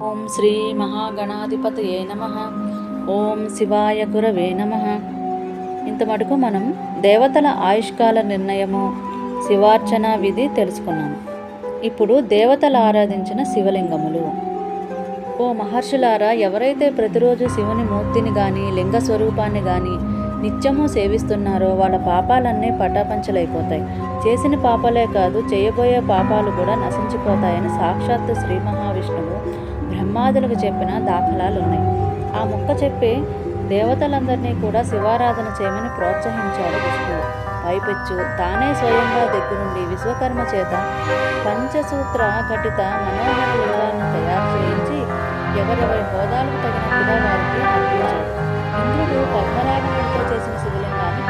ఓం శ్రీ మహాగణాధిపతయే నమ. ఓం శివాయ గురవే నమ. ఇంత మటుకు మనం దేవతల ఆయుష్కాల నిర్ణయము శివార్చన విధి తెలుసుకున్నాము ఇప్పుడు దేవతలు ఆరాధించిన శివలింగములు. ఓ మహర్షులారా ఎవరైతే ప్రతిరోజు శివుని మూర్తిని కానీ లింగ స్వరూపాన్ని కానీ నిత్యము సేవిస్తున్నారో వాళ్ళ పాపాలన్నీ పటాపంచలైపోతాయి. చేసిన పాపాలే కాదు చేయబోయే పాపాలు కూడా నశించిపోతాయని సాక్షాత్తు శ్రీ మహావిష్ణువు బ్రహ్మాదులకు చెప్పిన దాఖలాలు ఉన్నాయి ఆ ముక్క చెప్పి దేవతలందరినీ కూడా శివారాధన చేయమని ప్రోత్సహించాడు విష్ణువు. పైపెచ్చు తానే స్వయంగా దగ్గరుండి విశ్వకర్మ చేత పంచసూత్ర ఘటిత మనోహర లింగాలను తయారు చేయించి ఎవరెవరి హోదాలకు తగినట్టుగా వారికి అర్పించాడు. ఇంద్రుడు పద్మరాగంతో చేసిన శివలింగాన్ని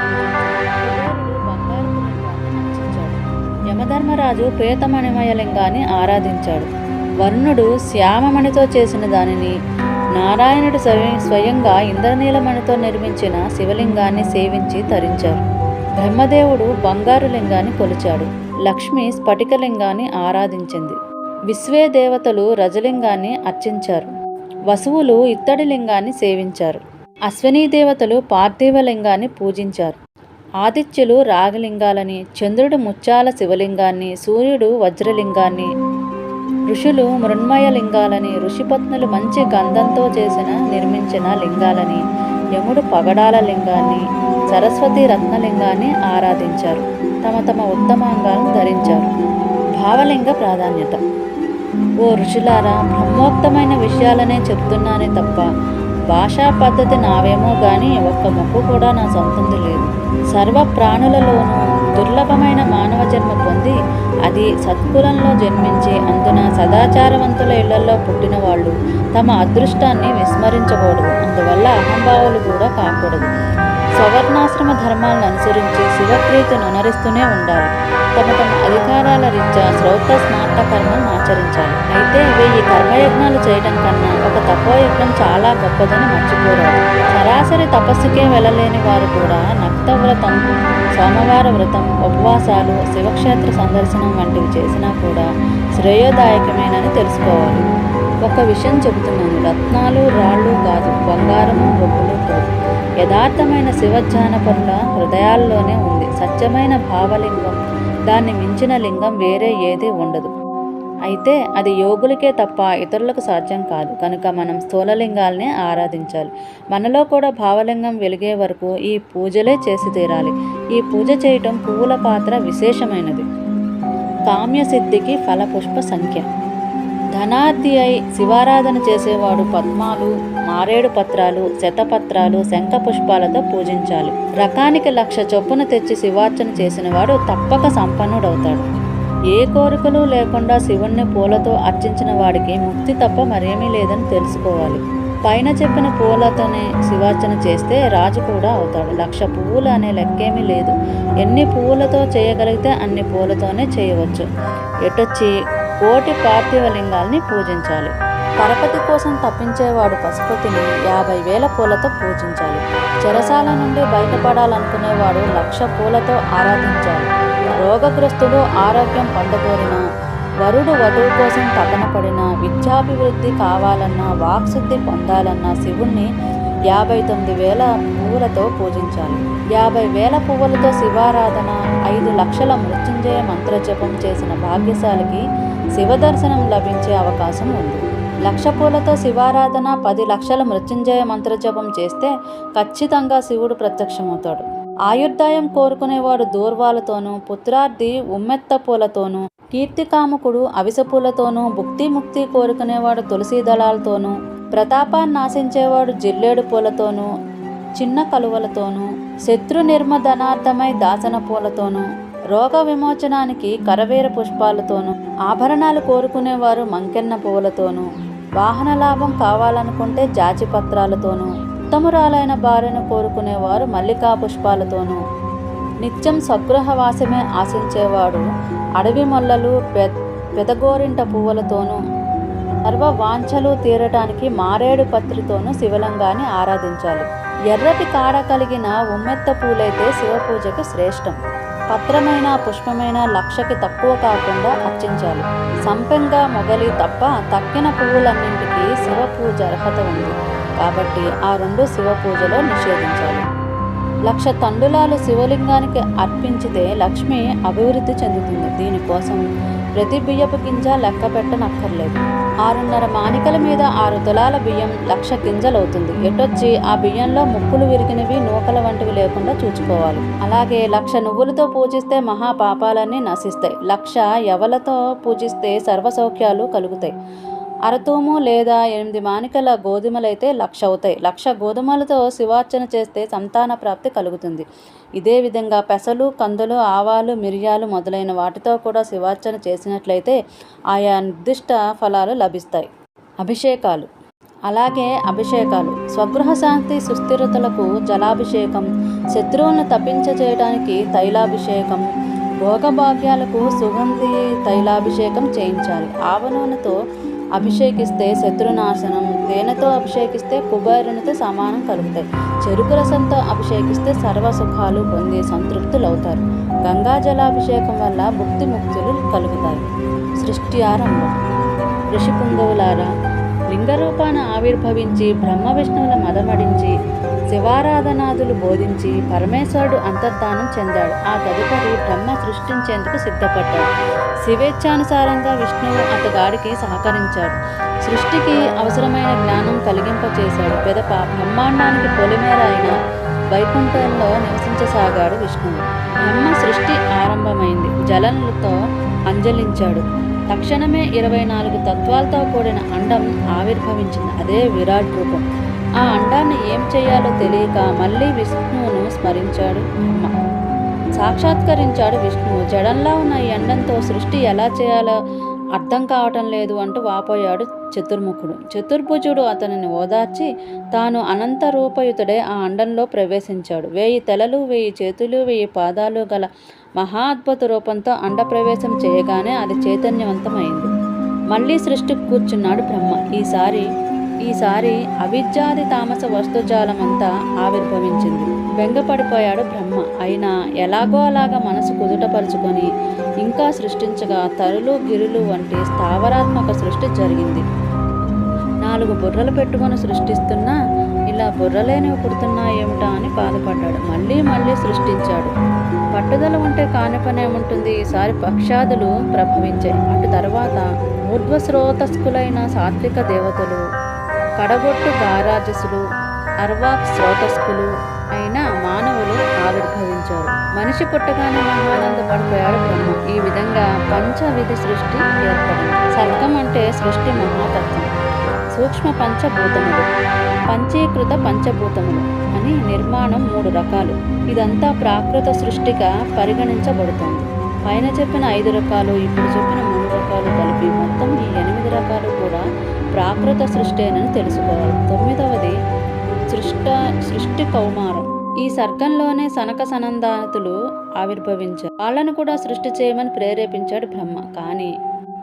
పూజించాడు యమధర్మరాజు ప్రేతమణిమయ లింగాన్ని ఆరాధించాడు. వరుణుడు శ్యామమణితో చేసిన దానిని నారాయణుడు స్వయంగా ఇంద్రనీలమణితో నిర్మించిన శివలింగాన్ని సేవించి తరించారు. బ్రహ్మదేవుడు బంగారు లింగాన్ని కొలిచాడు. లక్ష్మి స్ఫటికలింగాన్ని ఆరాధించింది. విశ్వే దేవతలు రజలింగాన్ని అర్చించారు. వసువులు ఇత్తడి లింగాన్ని సేవించారు. అశ్వనీ దేవతలు పార్థివలింగాన్ని పూజించారు. ఆదిత్యులు రాగలింగాలని చంద్రుడు ముత్యాల శివలింగాన్ని సూర్యుడు వజ్రలింగాన్ని ఋషులు మృణ్మయ లింగాలని ఋషిపత్నులు మంచి గంధంతో చేసిన నిర్మించిన లింగాలని యముడు పగడాల లింగాన్ని సరస్వతి రత్నలింగాన్ని ఆరాధించారు. తమ తమ ఉత్తమాంగాలను ధరించారు. భావలింగ ప్రాధాన్యత. ఓ ఋషులారా బ్రహ్మోక్తమైన విషయాలనే చెప్తున్నానే తప్ప భాషా పద్ధతి నావేమో కానీ ఒక్క మొక్కు కూడా నా సొంతంది లేదు. సర్వ ప్రాణులలోనూ దుర్లభమైన మానవ జన్మ పొంది అది సత్కులంలో జన్మించి అందున సదాచారవంతుల ఇళ్ళలో పుట్టిన వాళ్ళు తమ అదృష్టాన్ని విస్మరించకూడదు. అందువల్ల అహంభావాలు కూడా కాకూడదు. సవర్ణాశ్రమ ధర్మాలను అనుసరించి శివప్రీతిని అనురిస్తూనే ఉండాలి. తమ తమ అధికారాల రీత్యా శ్రౌత స్మార్త కర్మను ఆచరించాలి. అయితే వెయ్యి కర్మయజ్ఞాలు చేయడం కన్నా ఒక తపోయజ్ఞం చాలా గొప్పదని మర్చిపోరాదు. సరాసరి తపస్సుకే వెళ్ళలేని వారు కూడా నక్త వ్రతం సోమవార వ్రతం ఉపవాసాలు శివక్షేత్ర సందర్శనం వంటివి చేసినా కూడా శ్రేయోదాయకమేనని తెలుసుకోవాలి. ఒక విషయం చెబుతున్నాను. రత్నాలు రాళ్ళు కాదు బంగారము బొబ్బులు కాదు యథార్థమైన శివజ్ఞానపరుల హృదయాల్లోనే ఉంది. సత్యమైన భావలింగం. దాన్ని మించిన లింగం వేరే ఏది ఉండదు. అయితే అది యోగులకే తప్ప ఇతరులకు సాధ్యం కాదు. కనుక మనం స్థూలలింగాల్నే ఆరాధించాలి. మనలో కూడా భావలింగం వెలిగే వరకు ఈ పూజలే చేసి తీరాలి. ఈ పూజ చేయటం పువ్వుల పాత్ర విశేషమైనది. కామ్యసిద్ధికి ఫలపుష్ప సంఖ్య. ధనార్థి అయి శివారాధన చేసేవాడు పద్మాలు మారేడు పత్రాలు శతపత్రాలు శంఖ పుష్పాలతో పూజించాలి. రకానికి లక్ష చొప్పున తెచ్చి శివార్చన చేసినవాడు తప్పక సంపన్నుడవుతాడు. ఏ కోరికలు లేకుండా శివుణ్ణి పూలతో అర్చించిన వాడికి ముక్తి తప్ప మరేమీ లేదని తెలుసుకోవాలి. పైన చెప్పిన పూలతోనే శివార్చన చేస్తే రాజు కూడా అవుతాడు. లక్ష పువ్వులు అనే లెక్కేమీ లేదు. ఎన్ని పువ్వులతో చేయగలిగితే అన్ని పూలతోనే చేయవచ్చు. ఎటొచ్చి కోటి పార్థివలింగాల్ని పూజించాలి. పరపతి కోసం తప్పించేవాడు పశుపతిని యాభై వేల పూలతో పూజించాలి. చెరసాల నుండి బయటపడాలనుకునేవాడు లక్ష పూలతో ఆరాధించాలి. రోగగ్రస్తుడు ఆరోగ్యం పొందకోరిన వరుడు వధువు కోసం తపనపడిన విద్యాభివృద్ధి కావాలన్నా వాక్శుద్ధి పొందాలన్నా శివుణ్ణి యాభై తొమ్మిది వేల పువ్వులతో పూజించాలి. యాభై వేల పువ్వులతో శివారాధన ఐదు లక్షల మృత్యుంజయ మంత్రజపం చేసిన భాగ్యశాలికి శివదర్శనం లభించే అవకాశం ఉంది. లక్ష పూలతో శివారాధన పది లక్షల మృత్యుంజయ మంత్రజపం చేస్తే ఖచ్చితంగా శివుడు ప్రత్యక్షమవుతాడు. ఆయుర్దాయం కోరుకునేవాడు దూర్వాలతోనూ పుత్రార్థి ఉమ్మెత్త పూలతోనూ కీర్తికాముకుడు అవిసె పూలతోనూ భుక్తి ముక్తి కోరుకునేవాడు తులసి దళాలతోనూ ప్రతాపాన్ని నాశించేవాడు జిల్లేడు పూలతోనూ చిన్న కలువలతోనూ శత్రు నిర్మధనార్థమై దాసన పూలతోనూ రోగ విమోచనానికి కరవేర పుష్పాలతోనూ ఆభరణాలు కోరుకునేవారు మంకెన్న పువ్వులతోనూ వాహన లాభం కావాలనుకుంటే జాచిపత్రాలతోనూ ఉత్తమురాలైన భార్యను కోరుకునేవారు మల్లికా పుష్పాలతోనూ. నిత్యం స్వగృహవాసమే ఆశించేవాడు అడవి మొల్లలు పె పెదగోరింట పువ్వులతోనూ సర్వ వాంఛలు తీరటానికి మారేడు పత్రితోనూ శివలింగాన్ని ఆరాధించాలి. ఎర్రటి కాడ కలిగిన ఉమ్మెత్త పూలైతే శివపూజకి శ్రేష్టం. పత్రమైన పుష్పమైన లక్షకి తక్కువ కాకుండా అర్చించాలి. సంపెంగ మొగలి తప్ప తక్కిన పువ్వులన్నింటికి శివ పూజ అర్హత ఉంది. కాబట్టి ఆ రెండు శివ పూజలో నిషేధించాలి. లక్ష తండులాలు శివలింగానికి అర్పించితే లక్ష్మి అభివృద్ధి చెందుతుంది. దీనికోసం ప్రతి బియ్యపు గింజ లెక్క పెట్టనక్కర్లేదు. ఆరున్నర మానికల మీద ఆరు తులాల బియ్యం లక్ష గింజలవుతుంది. ఎటొచ్చి ఆ బియ్యంలో ముక్కులు విరిగినవి నూకల వంటివి లేకుండా చూసుకోవాలి అలాగే లక్ష నువ్వులతో పూజిస్తే మహాపాపాలన్నీ నశిస్తాయి. లక్ష ఎవలతో పూజిస్తే సర్వసౌఖ్యాలు కలుగుతాయి. అరతూము లేదా ఎనిమిది మానికల గోధుమలైతే లక్ష అవుతాయి. లక్ష గోధుమలతో శివార్చన చేస్తే సంతాన ప్రాప్తి కలుగుతుంది. ఇదే విధంగా పెసలు కందులు ఆవాలు మిరియాలు మొదలైన వాటితో కూడా శివార్చన చేసినట్లయితే ఆయా నిర్దిష్ట ఫలాలు లభిస్తాయి. అభిషేకాలు. అలాగే అభిషేకాలు. స్వగృహ శాంతి సుస్థిరతలకు జలాభిషేకం శత్రువులను తప్పించచేయడానికి తైలాభిషేకం భోగభాగ్యాలకు సుగంధి తైలాభిషేకం చేయించాలి. ఆవ నూనెతో అభిషేకిస్తే శత్రునాశనం తేనెతో అభిషేకిస్తే కుబేరునితో సమానం కలుగుతాయి. చెరుకు రసంతో అభిషేకిస్తే సర్వ సుఖాలు పొంది సంతృప్తులవుతారు. గంగా జలాభిషేకం వల్ల భుక్తి ముక్తులు కలుగుతాయి సృష్టి ఆరంభం. ఋషిపుంగవులారా లింగరూపాన ఆవిర్భవించి బ్రహ్మ విష్ణువుల మదమడించి శివారాధనాదులు బోధించి పరమేశ్వరుడు అంతర్ధానం చెందాడు. ఆ తదుపరి బ్రహ్మ సృష్టించేందుకు సిద్ధపడ్డాడు. శివేచ్ఛానుసారంగా విష్ణువు అతగాడికి సహకరించాడు. సృష్టికి అవసరమైన జ్ఞానం కలిగింపచేశాడు. పెదప బ్రహ్మాండానికి పొలిమేర అయిన వైకుంఠంలో నివసించసాగాడు విష్ణువు. బ్రహ్మ సృష్టి ఆరంభమైంది. జలనులతో అంజలించాడు. తక్షణమే ఇరవై నాలుగు తత్వాలతో కూడిన అండం ఆవిర్భవించింది. అదే విరాట్ రూపం. ఆ అండాన్ని ఏం చేయాలో తెలియక మళ్ళీ విష్ణువును స్మరించాడు బ్రహ్మ. సాక్షాత్కరించాడు విష్ణువు. జడంలా ఉన్న ఈ అండంతో సృష్టి ఎలా చేయాలో అర్థం కావటం లేదు అంటూ వాపోయాడు చతుర్ముఖుడు. చతుర్భుజుడు అతనిని ఓదార్చి తాను అనంత రూపయుతుడే ఆ అండంలో ప్రవేశించాడు. వేయి తలలు వేయి చేతులు వేయి పాదాలు గల మహా అద్భుత రూపంతో అండ ప్రవేశం చేయగానే అది చైతన్యవంతమైంది. మళ్ళీ సృష్టికి కూర్చున్నాడు బ్రహ్మ. ఈసారి ఈసారి అవిద్యాది తామస వస్తుజాలమంతా ఆవిర్భవించింది బెంగపడిపోయాడు బ్రహ్మ. అయినా ఎలాగో అలాగా మనసు కుదుటపరుచుకొని ఇంకా సృష్టించగా తరులు గిరులు వంటి స్థావరాత్మక సృష్టి జరిగింది. నాలుగు బుర్రలు పెట్టుకొని సృష్టిస్తున్నా ఇలా బుర్రలేనివి పుడుతున్నా ఏమిటా అని బాధపడ్డాడు. మళ్ళీ మళ్ళీ సృష్టించాడు. పట్టుదల ఉంటే కాని పని ఏముంటుంది ఈసారి పక్షాదులు ప్రభవించాయి. అటు తర్వాత ఊర్ధ్వస్రోతస్కులైన సాత్విక దేవతలు కడగొట్టు గారాజసులు అర్వాక్ స్రోతస్కులు అయిన మానవులు ఆవిర్భవించారు. మనిషి పుట్టగానే మహానందపడిపోయాడు బ్రహ్మ. ఈ విధంగా పంచవిధి సృష్టి ఏర్పడింది. సర్గం అంటే సృష్టి మహాతత్వం. సూక్ష్మ పంచభూతములు పంచీకృత పంచభూతములు అని నిర్మాణం మూడు రకాలు. ఇదంతా ప్రాకృత సృష్టిగా పరిగణించబడుతుంది. పైన చెప్పిన ఐదు రకాలు ఇప్పుడు చెప్పిన ప్రాకృత సృష్టేనని తెలుసుకోవాలి. తొమ్మిదవది సృష్ట సృష్టి కౌమారం. ఈ సర్గంలోనే సనక సనందాతులు ఆవిర్భవించారు. వాళ్ళను కూడా సృష్టి చేయమని ప్రేరేపించాడు బ్రహ్మ. కానీ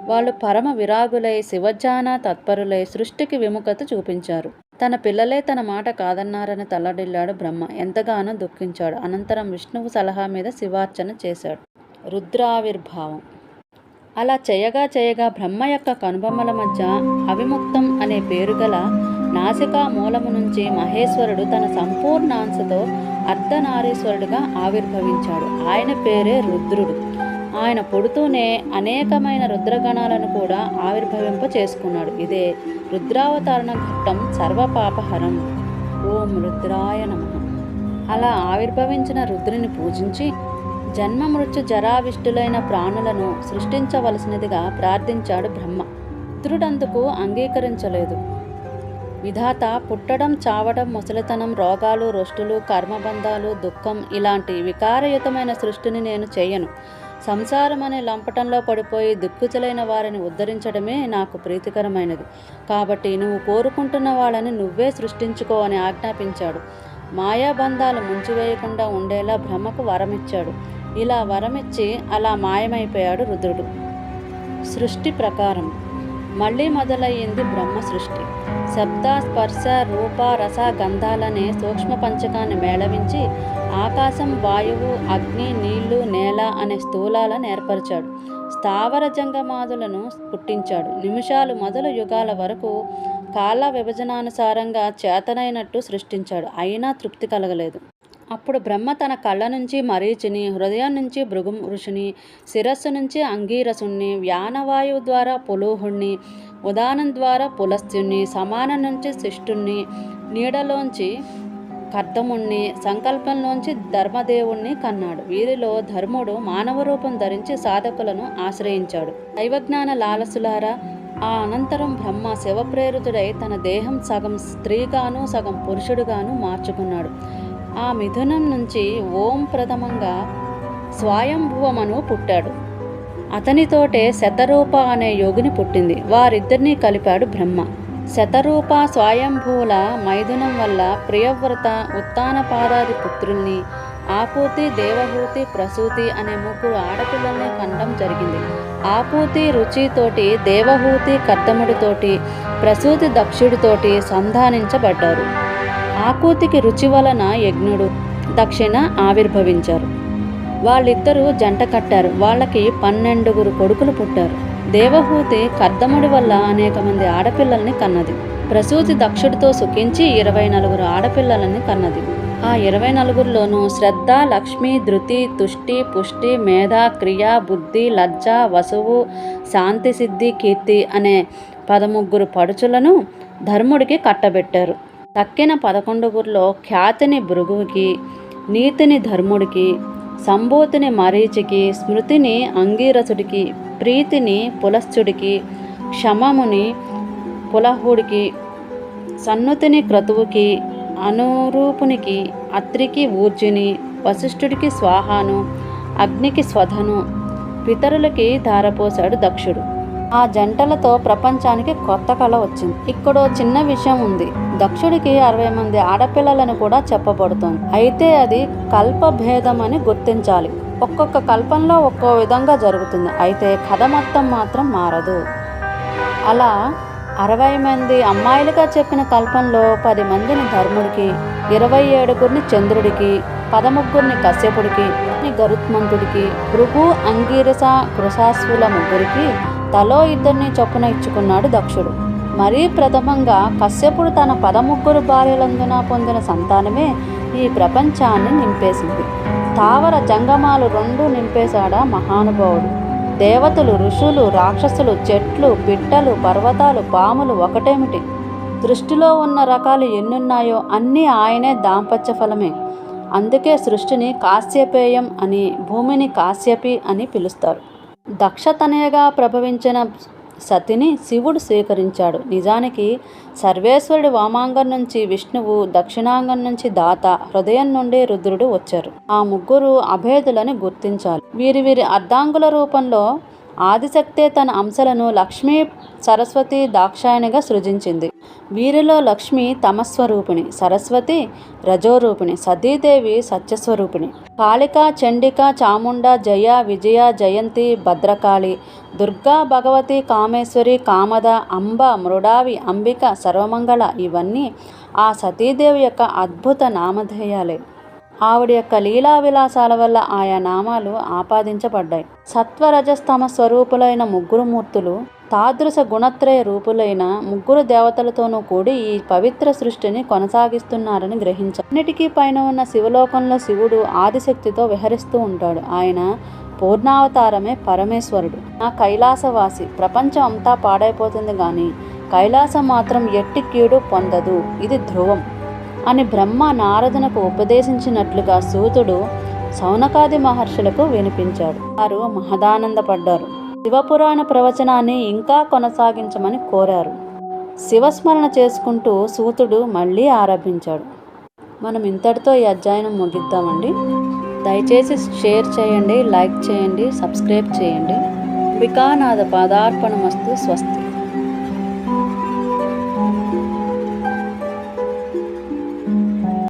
వాళ్ళు పరమ విరాగులై శివజాన తత్పరులై సృష్టికి విముఖత చూపించారు. తన పిల్లలే తన మాట కాదన్నారని తల్లడిల్లాడు బ్రహ్మ. ఎంతగానో దుఃఖించాడు. అనంతరం విష్ణువు సలహా మీద శివార్చన చేశాడు. రుద్రావిర్భావం. అలా చేయగా చేయగా బ్రహ్మ యొక్క కనుబొమ్మల మధ్య అవిముక్తం అనే పేరు గల నాసికా మూలము నుంచి మహేశ్వరుడు తన సంపూర్ణాంశతో అర్ధనారీశ్వరుడుగా ఆవిర్భవించాడు. ఆయన పేరే రుద్రుడు. ఆయన పుడుతూనే అనేకమైన రుద్రగణాలను కూడా ఆవిర్భవింప చేసుకున్నాడు. ఇదే రుద్రావతరణ ఘట్టం సర్వపాపహరం. ఓం రుద్రాయ నమ. అలా ఆవిర్భవించిన రుద్రుని పూజించి జన్మ మృత్యు జరావిష్టులైన ప్రాణులను సృష్టించవలసినదిగా ప్రార్థించాడు బ్రహ్మ. రుద్రుడందుకు అంగీకరించలేదు. విధాత పుట్టడం చావడం ముసలితనం రోగాలు రొష్టులు కర్మబంధాలు దుఃఖం ఇలాంటి వికారయుతమైన సృష్టిని నేను చేయను. సంసారం అనే లంపటంలో పడిపోయి దిక్కుచలైన వారిని ఉద్ధరించడమే నాకు ప్రీతికరమైనది. కాబట్టి నువ్వు కోరుకుంటున్న వాళ్ళని నువ్వే సృష్టించుకో అని ఆజ్ఞాపించాడు. మాయాబంధాలు ముంచివేయకుండా ఉండేలా బ్రహ్మకు వరమిచ్చాడు. ఇలా వరమిచ్చి అలా మాయమైపోయాడు రుద్రుడు. సృష్టి ప్రకారం మళ్ళీ మొదలయ్యింది బ్రహ్మ సృష్టి. శబ్ద స్పర్శ రూప రస గంధాలనే సూక్ష్మ పంచకాన్ని మేళవించి ఆకాశం వాయువు అగ్ని నీళ్ళు నేల అనే స్థూలాలను ఏర్పరిచాడు. స్థావర జంగమాదులను పుట్టించాడు. నిమిషాలు మొదలు యుగాల వరకు కాల విభజనానుసారంగా చేతనైనట్టు సృష్టించాడు. అయినా తృప్తి కలగలేదు. అప్పుడు బ్రహ్మ తన కళ్ళ నుంచి మరీచిని హృదయం నుంచి భృగు ఋషిని శిరస్సు నుంచి అంగీరసుణ్ణి వ్యానవాయువు ద్వారా పులోహుణ్ణి ఉదానం ద్వారా పులస్త్యుణ్ణి సమానం నుంచి శిష్టుణ్ణి నీడలోంచి కర్దముణ్ణి సంకల్పంలోంచి ధర్మదేవుణ్ణి కన్నాడు. వీరిలో ధర్ముడు మానవ రూపం ధరించి సాధకులను ఆశ్రయించాడు. దైవజ్ఞాన లాలసులారా ఆ అనంతరం బ్రహ్మ శివప్రేరితుడై తన దేహం సగం స్త్రీగాను సగం పురుషుడుగాను మార్చుకున్నాడు. ఆ మిథునం నుంచి ఓం ప్రథమంగా స్వయంభువమను పుట్టాడు. అతనితోటే శతరూప అనే యోగిని పుట్టింది. వారిద్దరినీ కలిపాడు బ్రహ్మ. శతరూప స్వయంభూల మైథునం వల్ల ప్రియవ్రత ఉత్తానపాదాది పుత్రుల్ని ఆపూతి దేవహూతి ప్రసూతి అనే ముగ్గురు ఆడపిల్లల్ని కండం జరిగింది. ఆపూతి రుచితోటి దేవహూతి కర్దముడితోటి ప్రసూతి దక్షుడితోటి సంధానించబడ్డారు. ఆకూతికి రుచి వలన యజ్ఞుడు దక్షిణ ఆవిర్భవించారు. వాళ్ళిద్దరూ జంట కట్టారు. వాళ్ళకి పన్నెండుగురు కొడుకులు పుట్టారు. దేవహూతి కర్దముడి వల్ల అనేక మంది ఆడపిల్లల్ని కన్నది. ప్రసూతి దక్షుడితో సుఖించి ఇరవై నలుగురు ఆడపిల్లలని కన్నది. ఆ ఇరవై నలుగురిలోనూ శ్రద్ధ లక్ష్మి ధృతి తుష్టి పుష్టి మేధ క్రియ బుద్ధి లజ్జ వసువు శాంతి సిద్ధి కీర్తి అనే పదముగ్గురు పడుచులను ధర్ముడికి కట్టబెట్టారు. తక్కిన పదకొండుగురిలో ఖ్యాతిని భృగువుకి నీతిని ధర్ముడికి సంభూతిని మరీచికి స్మృతిని అంగీరసుడికి ప్రీతిని పులశ్చుడికి క్షమముని పులహుడికి సన్నుతిని క్రతువుకి అనురూపునికి అత్రికి ఊర్జిని వశిష్ఠుడికి స్వాహాను అగ్నికి స్వధను పితరులకి ధారపోశాడు దక్షుడు. ఆ జంటలతో ప్రపంచానికి కొత్త కళ వచ్చింది. ఇక్కడో చిన్న విషయం ఉంది. దక్షుడికి అరవై మంది ఆడపిల్లలను కూడా చెప్పబడుతోంది. అయితే అది కల్పభేదం అని గుర్తించాలి. ఒక్కొక్క కల్పంలో ఒక్కో విధంగా జరుగుతుంది. అయితే కథ మొత్తం మాత్రం మారదు. అలా అరవై మంది అమ్మాయిలుగా చెప్పిన కల్పంలో పది మందిని ధర్ముడికి ఇరవై ఏడుగురిని చంద్రుడికి పదముగ్గురిని కశ్యపుడికి గరుత్మంతుడికి భృగు అంగీరస కృశాశ్వుల ముగ్గురికి తలో ఇద్దరిని చొప్పున ఇచ్చుకున్నాడు దక్షుడు. మరీ ప్రథమంగా కశ్యపుడు తన పదముగ్గురు భార్యలందున పొందిన సంతానమే ఈ ప్రపంచాన్ని నింపేసింది. తావర జంగమాలు రెండు నింపేశాడా మహానుభావుడు. దేవతలు ఋషులు రాక్షసులు చెట్లు పిట్టలు పర్వతాలు పాములు ఒకటేమిటి? దృష్టిలో ఉన్న రకాలు ఎన్నున్నాయో అన్నీ ఆయనే దాంపత్య ఫలమే. అందుకే సృష్టిని కాశ్యపేయం అని భూమిని కాశ్యపి అని పిలుస్తారు. దక్షతనయగా ప్రభవించిన సతిని శివుడు స్వీకరించాడు. నిజానికి సర్వేశ్వరుడి వామాంగం నుంచి విష్ణువు దక్షిణాంగం నుంచి దాత హృదయం నుండి రుద్రుడు వచ్చారు. ఆ ముగ్గురు అభేదులని గుర్తించాలి. వీరి వీరి అర్ధాంగుల రూపంలో ఆదిశక్తే తన అంశలను లక్ష్మీ సరస్వతి దాక్షాయణిగా సృజించింది. వీరిలో లక్ష్మి తమస్వరూపిణి సరస్వతి రజోరూపిణి సతీదేవి సత్యస్వరూపిణి. కాళిక చండిక చాముండ జయ విజయ జయంతి భద్రకాళి దుర్గా భగవతి కామేశ్వరి కామద అంబ మృడావి అంబిక సర్వమంగళ ఇవన్నీ ఆ సతీదేవి యొక్క అద్భుత నామధేయాలే. ఆవిడ యొక్క లీలా విలాసాల వల్ల ఆయా నామాలు ఆపాదించబడ్డాయి. సత్వరజస్తమ స్వరూపులైన ముగ్గురు మూర్తులు తాదృశ గుణత్రయ రూపులైన ముగ్గురు దేవతలతోనూ కూడి ఈ పవిత్ర సృష్టిని కొనసాగిస్తున్నారని గ్రహించారు. అన్నిటికీ పైన ఉన్న శివలోకంలో శివుడు ఆదిశక్తితో విహరిస్తూ ఉంటాడు. ఆయన పూర్ణావతారమే పరమేశ్వరుడు. నా కైలాసవాసి ప్రపంచం అంతా పాడైపోతుంది కానీ కైలాసం మాత్రం ఎట్టి కీడు పొందదు. ఇది ధ్రువం. అని బ్రహ్మ నారదునకు ఉపదేశించినట్లుగా సూతుడు సౌనకాది మహర్షులకు వినిపించాడు. వారు మహదానందపడ్డారు. శివపురాణ ప్రవచనాన్ని ఇంకా కొనసాగించమని కోరారు. శివస్మరణ చేసుకుంటూ సూతుడు మళ్ళీ ఆరంభించాడు. మనం ఇంతటితో ఈ అధ్యయనం ముగిద్దామండి. దయచేసి షేర్ చేయండి లైక్ చేయండి సబ్స్క్రైబ్ చేయండి. వికానాథ పాదార్పణమస్తు స్వస్తి.